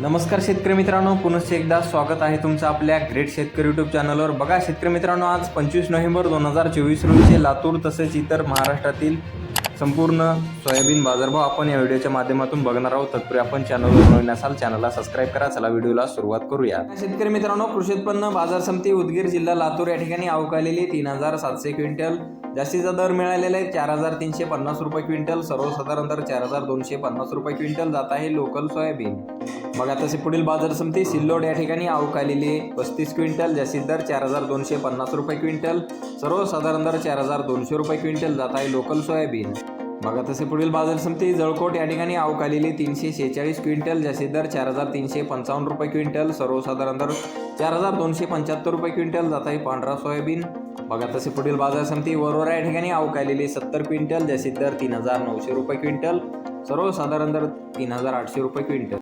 नमस्कार शेतकरी मित्रांनो पुनश्च एकदा स्वागत आहे तुमचं आपल्या ग्रेट शेतकरी यूट्यूब चॅनलवर बघा शेतकरी मित्रांनो आज पंचवीस नोव्हेंबर दोन हजार चोवीस रोजीचे लातूर तसेच इतर महाराष्ट्रातील संपूर्ण सोयाबीन बाजारभाव आपण या व्हिडिओच्या माध्यमातून बघणार आहोत. तत्पूर्वी आपण चॅनलवर नवीन असाल चॅनलला सबस्क्राईब करा. चला व्हिडिओला सुरुवात करूया. शेतकरी मित्रांनो कृषी उत्पन्न बाजार समिती उदगीर जिल्हा लातूर या ठिकाणी अवकालेली तीन हजार सातशे क्विंटल. जास्तीचा दर मिळालेला आहे चार हजार तीनशे पन्नास रुपये क्विंटल. सर्वसाधारण दर चार हजार दोनशे पन्नास रुपये क्विंटल जात आहे लोकल सोयाबीन. मग आता पुढील बाजार समिती सिल्लोड या ठिकाणी अवकालेली पस्तीस क्विंटल. जास्तीत दर चार हजार दोनशे पन्नास रुपये क्विंटल. सर्वसाधारण दर चार हजार दोनशे रुपये क्विंटल जात आहे लोकल सोयाबीन. बघा तसे पुढील बाजार समिती जळकोट या ठिकाणी अवकालेली तीनशे शेहेचाळीस क्विंटल जसे दर चार हजार तीनशे पंचावन्न रुपये क्विंटल सर्वसाधारण दर चार हजार दोनशे पंच्याहत्तर रुपये क्विंटल जात आहे पांढरा सोयाबीन. बघा तसे पुढील बाजार समिती वरोरा या ठिकाणी अवकालेली सत्तर क्विंटल जसे दर तीन हजार नऊशे रुपये क्विंटल सर्वसाधारण दर तीन हजार आठशे रुपये क्विंटल.